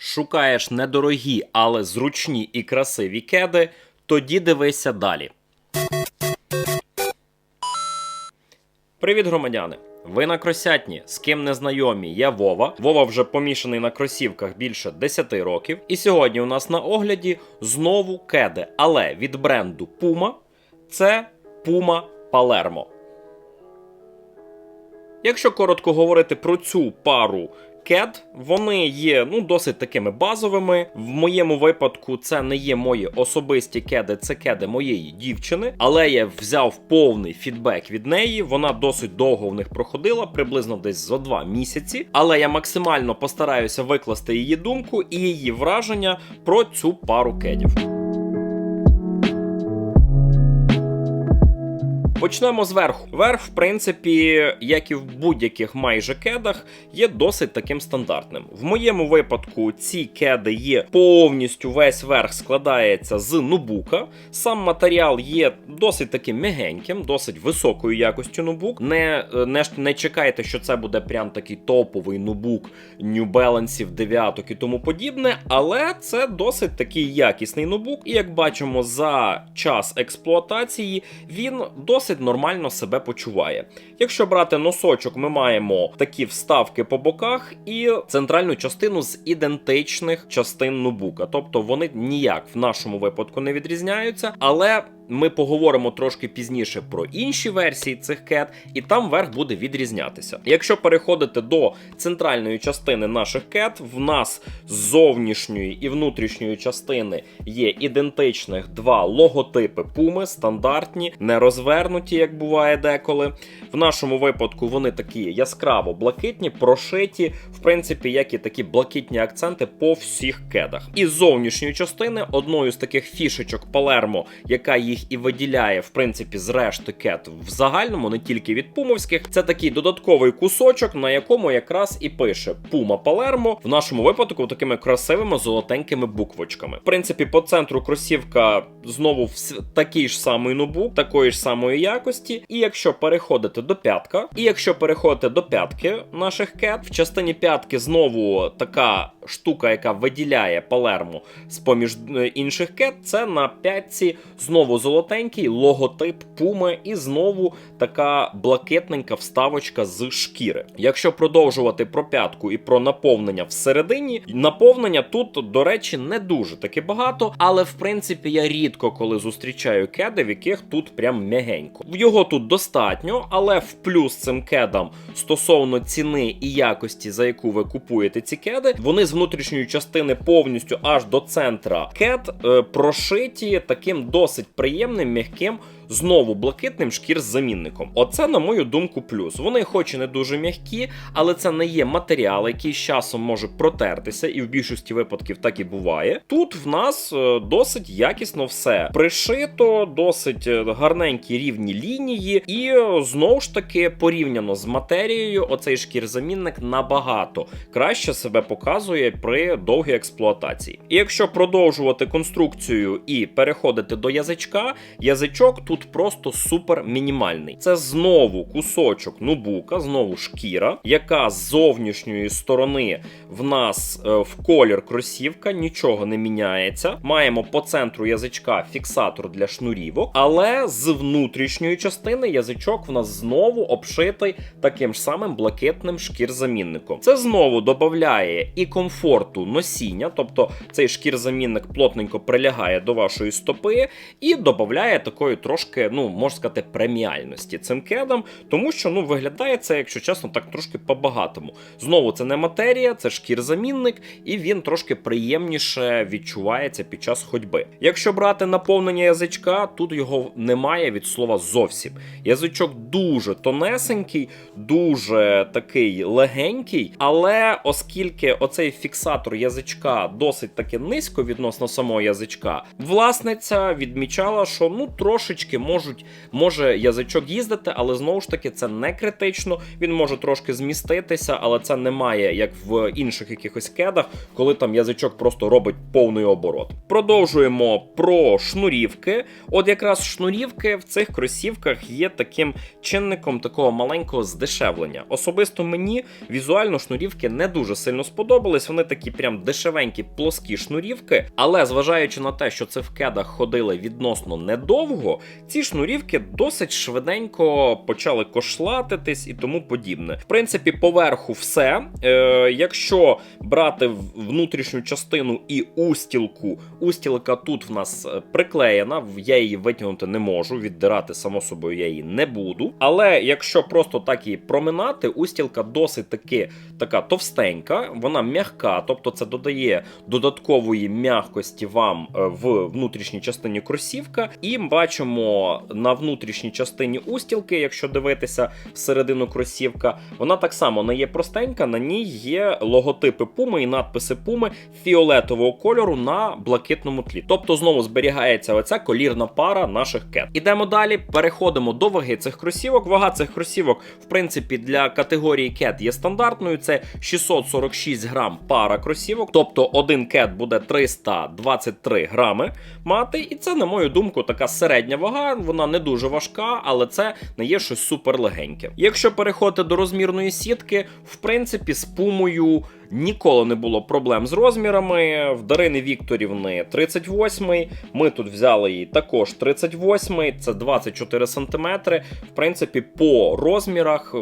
Шукаєш недорогі, але зручні і красиві кеди, тоді дивися далі. Привіт, громадяни! Ви на кросятні, з ким не знайомі, я Вова. Вова вже помішаний на кросівках більше 10 років. І сьогодні у нас на огляді знову кеди, але від бренду Puma це Puma Palermo. Якщо коротко говорити про цю пару кед, вони є ну досить такими базовими. В моєму випадку це не є мої особисті кеди, це кеди моєї дівчини. Але я взяв повний фідбек від неї. Вона досить довго в них проходила, приблизно десь за два місяці. Але я максимально постараюся викласти її думку і її враження про цю пару кедів. Почнемо зверху. Верх, в принципі, як і в будь-яких майже кедах, є досить таким стандартним. В моєму випадку ці кеди є повністю весь верх складається з нубука. Сам матеріал є досить таким м'ягеньким, досить високою якостю нубук. Не, не, не чекайте, що це буде прям такий топовий нубук New Balance, дев'яток і тому подібне, але це досить такий якісний нубук. І як бачимо, за час експлуатації він досить досить нормально себе почуває. Якщо брати носочок, ми маємо такі вставки по боках і центральну частину з ідентичних частин нубука. Тобто вони ніяк в нашому випадку не відрізняються, але ми поговоримо трошки пізніше про інші версії цих кет, і там верх буде відрізнятися. Якщо переходити до центральної частини наших кет, в нас з зовнішньої і внутрішньої частини є ідентичних два логотипи пуми, стандартні, не розвернуті, як буває деколи. В нашому випадку вони такі яскраво блакитні, прошиті, в принципі, як і такі блакитні акценти по всіх кедах. І з зовнішньої частини одною з таких фішечок Палермо, яка їх і виділяє, в принципі, з решти кет в загальному, не тільки від пумовських, це такий додатковий кусочок, на якому якраз і пише Пума Палермо, в нашому випадку такими красивими золотенькими буквочками. В принципі, по центру кросівка знову вс- такий ж самий нубук, такої ж самої якості. І якщо переходити до п'ятка, і якщо переходити до п'ятки наших кет, в частині п'ятки знову така штука, яка виділяє Палермо з поміж е, інших кет, це на п'ятці знову золотенький логотип пуми, і знову така блакитненька вставочка з шкіри. Якщо продовжувати про п'ятку і про наповнення всередині, наповнення тут, до речі, не дуже таки багато, але в принципі я рідко коли зустрічаю кеди, в яких тут прям м'ягенько. Його тут достатньо, але в плюс цим кедам стосовно ціни і якості, за яку ви купуєте ці кеди, вони з внутрішньої частини повністю аж до центра кет е, прошиті таким досить приємним, м'яким. Знову блакитним шкір з замінником. Оце, на мою думку, плюс. Вони, хоч і не дуже м'які, але це не є матеріал, який з часом може протертися, і в більшості випадків так і буває. Тут в нас е, досить якісно все пришито, досить е, гарненькі рівні лінії, і е, знову ж таки порівняно з матерією, оцей шкір-замінник набагато краще себе показує при довгій експлуатації. І якщо продовжувати конструкцію і переходити до язичка, язичок тут просто супер мінімальний. Це знову кусочок нубука, знову шкіра, яка з зовнішньої сторони в нас е, в колір кросівка, нічого не міняється. Маємо по центру язичка фіксатор для шнурівок, але з внутрішньої частини язичок в нас знову обшитий таким ж самим блакитним шкір-замінником. Це знову додає і комфорту носіння, тобто цей шкір-замінник плотненько прилягає до вашої стопи і додає такої трошки, ну можна сказати, преміальності цим кедам, тому що ну виглядає це, якщо чесно, так трошки по-багатому. Знову це не матерія, це шкір-замінник, і він трошки приємніше відчувається під час ходьби. Якщо брати наповнення язичка, тут його немає від слова зовсім. Язичок дуже тонесенький, дуже такий легенький, але оскільки оцей фіксатор язичка досить таки низько відносно самого язичка, власниця відмічала, що ну трошечки шнурівки можуть, може язичок їздити, але знову ж таки це не критично. Він може трошки зміститися, але це немає як в інших якихось кедах, коли там язичок просто робить повний оборот. Продовжуємо про шнурівки. От якраз шнурівки в цих кросівках є таким чинником такого маленького здешевлення. Особисто мені візуально шнурівки не дуже сильно сподобались. Вони такі прям дешевенькі, плоскі шнурівки. Але зважаючи на те, що це в кедах ходили відносно недовго, ці шнурівки досить швиденько почали кошлатитись і тому подібне. В принципі, поверху все. Е, якщо брати внутрішню частину і устілку, устілка тут в нас е, приклеєна, я її витягнути не можу, віддирати само собою я її не буду. Але якщо просто так її проминати, устілка досить таки така товстенька, вона м'яка, тобто це додає додаткової м'якості вам е, в внутрішній частині кросівка. І бачимо на внутрішній частині устілки, якщо дивитися всередину кросівка, вона так само не є простенька, на ній є логотипи пуми і надписи пуми фіолетового кольору на блакитному тлі. Тобто знову зберігається оця колірна пара наших кет. Ідемо далі, переходимо до ваги цих кросівок. Вага цих кросівок, в принципі, для категорії кет є стандартною. Це 646 грам пара кросівок, тобто один кет буде 323 грами мати. І це, на мою думку, така середня вага. Вона не дуже важка, але це не є щось супер легеньке. Якщо переходити до розмірної сітки, в принципі, з пумою. Ніколи не було проблем з розмірами. В Дарини Вікторівни 38 Ми тут взяли її також 38 це 24 см. В принципі, по розмірах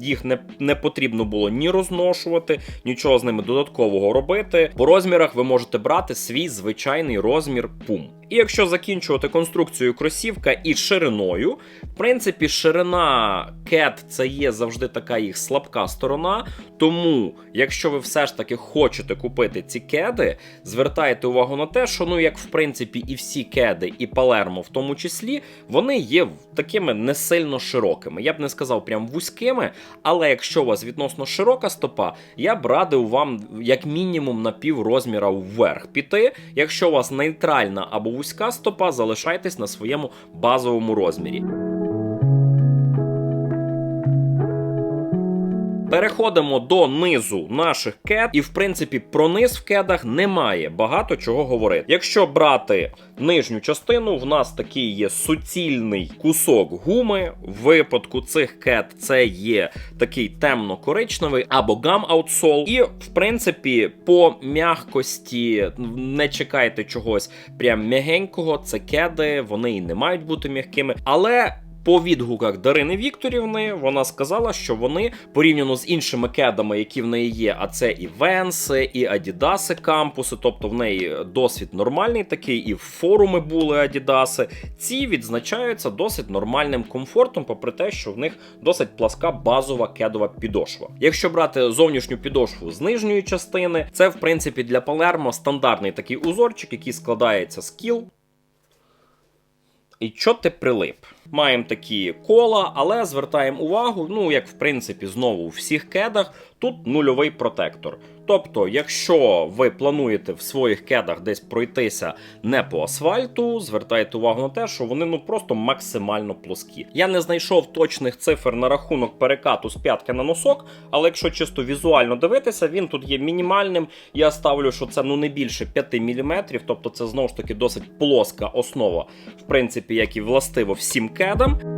їх не, не потрібно було ні розношувати, нічого з ними додаткового робити. По розмірах ви можете брати свій звичайний розмір пум. І якщо закінчувати конструкцію кросівка і шириною, в принципі, ширина кет це є завжди така їх слабка сторона. Тому, якщо ви все ж таки хочете купити ці кеди, звертайте увагу на те, що ну як в принципі і всі кеди, і Палермо в тому числі, вони є такими не сильно широкими. Я б не сказав прям вузькими, але якщо у вас відносно широка стопа, я б радив вам як мінімум на пів розміра вверх піти. Якщо у вас нейтральна або вузька стопа, залишайтесь на своєму базовому розмірі. Переходимо до низу наших кед, і в принципі про низ в кедах немає багато чого говорити. Якщо брати нижню частину, в нас такий є суцільний кусок гуми. В випадку цих кед це є такий темно-коричневий або гам аутсол. І в принципі, по м'якості не чекайте чогось прям м'ягенького. Це кеди, вони і не мають бути м'якими, але. По відгуках Дарини Вікторівни вона сказала, що вони порівняно з іншими кедами, які в неї є, а це і Венси, і Адідаси кампуси, тобто в неї досвід нормальний такий, і форуми були Адідаси. Ці відзначаються досить нормальним комфортом, попри те, що в них досить пласка базова кедова підошва. Якщо брати зовнішню підошву з нижньої частини, це в принципі для Палермо стандартний такий узорчик, який складається з кіл. І чо ти прилип? Маємо такі кола, але звертаємо увагу, ну як в принципі знову у всіх кедах, тут нульовий протектор. Тобто, якщо ви плануєте в своїх кедах десь пройтися не по асфальту, звертайте увагу на те, що вони ну просто максимально плоскі. Я не знайшов точних цифр на рахунок перекату з п'ятки на носок, але якщо чисто візуально дивитися, він тут є мінімальним. Я ставлю, що це ну не більше 5 мм, тобто це знову ж таки досить плоска основа, в принципі, як і властиво всім кедам.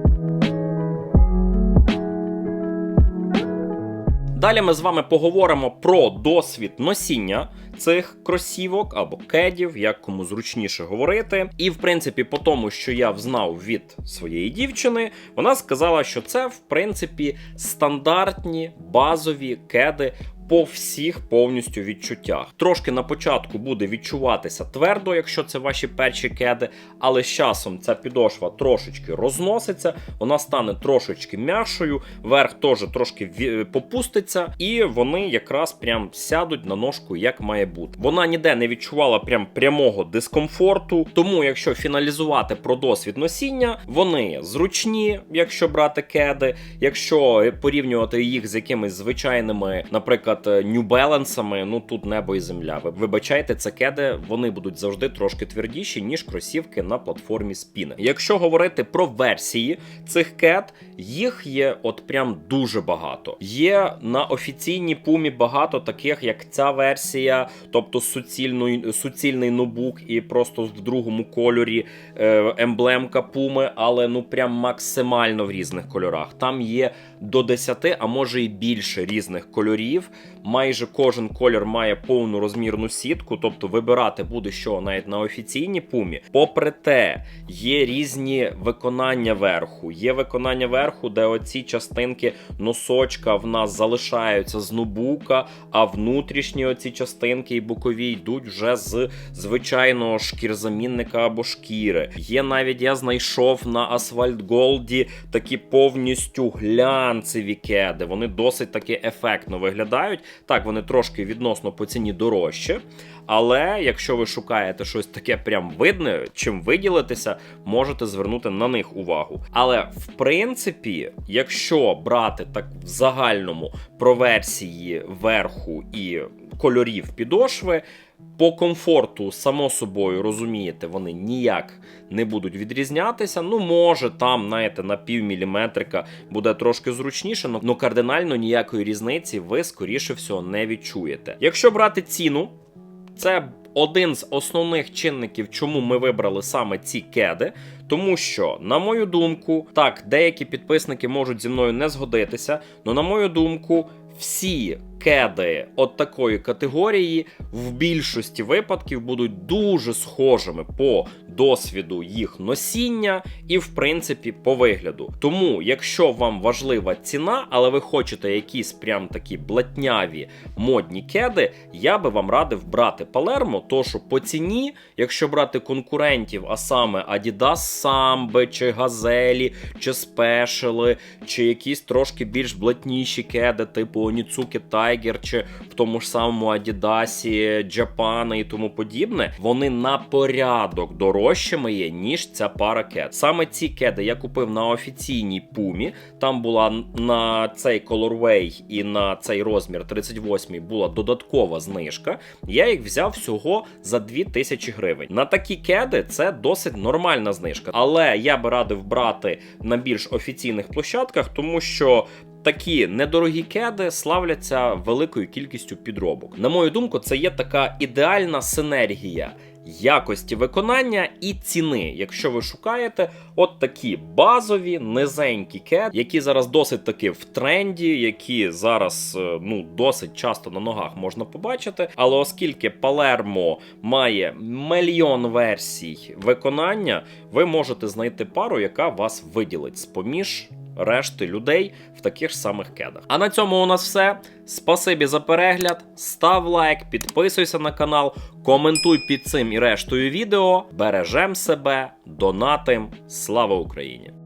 Далі ми з вами поговоримо про досвід носіння цих кросівок або кедів, як кому зручніше говорити. І в принципі, по тому, що я взнав від своєї дівчини, вона сказала, що це в принципі стандартні базові кеди. По всіх повністю відчуттях. Трошки на початку буде відчуватися твердо, якщо це ваші перші кеди, але з часом ця підошва трошечки розноситься, вона стане трошечки м'якшою, верх теж трошки попуститься, і вони якраз прям сядуть на ножку, як має бути. Вона ніде не відчувала прям прямого дискомфорту. Тому, якщо фіналізувати про досвід носіння, вони зручні, якщо брати кеди, якщо порівнювати їх з якимись звичайними, наприклад, наприклад, New Balance, ну тут небо і земля. Ви вибачайте, це кеди, вони будуть завжди трошки твердіші, ніж кросівки на платформі Spine. Якщо говорити про версії цих кед, їх є от прям дуже багато. Є на офіційній пумі багато таких, як ця версія, тобто суцільний, суцільний ноутбук і просто в другому кольорі е, емблемка пуми, але ну прям максимально в різних кольорах. Там є до 10, а може і більше різних кольорів. Майже кожен колір має повну розмірну сітку, тобто вибирати буде що навіть на офіційній пумі. Попри те, є різні виконання верху. Є виконання верху, де оці частинки носочка в нас залишаються з нубука, а внутрішні оці частинки і бокові йдуть вже з звичайного шкірзамінника або шкіри. Є навіть я знайшов на Asphalt Gold такі повністю глянцеві кеди. Вони досить таки ефектно виглядають. Так, вони трошки відносно по ціні дорожче. Але якщо ви шукаєте щось таке прям видне, чим виділитися, можете звернути на них увагу. Але в принципі, якщо брати так в загальному про версії верху і кольорів підошви. По комфорту, само собою, розумієте, вони ніяк не будуть відрізнятися. Ну, може, там, знаєте, на пів міліметрика буде трошки зручніше, але кардинально ніякої різниці ви, скоріше всього, не відчуєте. Якщо брати ціну, це один з основних чинників, чому ми вибрали саме ці кеди. Тому що, на мою думку, так, деякі підписники можуть зі мною не згодитися, але на мою думку, всі кеди от такої категорії в більшості випадків будуть дуже схожими по досвіду їх носіння і, в принципі, по вигляду. Тому, якщо вам важлива ціна, але ви хочете якісь прям такі блатняві модні кеди, я би вам радив брати Palermo, то що по ціні, якщо брати конкурентів, а саме Adidas Samba, чи Газелі, чи Спешели, чи якісь трошки більш блатніші кеди, типу Onitsuki Tiger, чи в тому ж самому Адідасі, Джапана і тому подібне, вони на порядок дорожчими є, ніж ця пара кед. Саме ці кеди я купив на офіційній пумі. Там була на цей colorway і на цей розмір 38 була додаткова знижка. Я їх взяв всього за 2000 гривень. На такі кеди це досить нормальна знижка. Але я би радив брати на більш офіційних площадках, тому що. Такі недорогі кеди славляться великою кількістю підробок. На мою думку, це є така ідеальна синергія якості виконання і ціни. Якщо ви шукаєте от такі базові низенькі кеди, які зараз досить таки в тренді, які зараз е, ну досить часто на ногах можна побачити. Але оскільки Palermo має мільйон версій виконання, ви можете знайти пару, яка вас виділить з поміж решти людей в таких ж самих кедах. А на цьому у нас все. Спасибі за перегляд, став лайк, підписуйся на канал, коментуй під цим і рештою відео. Бережем себе, донатим. Слава Україні!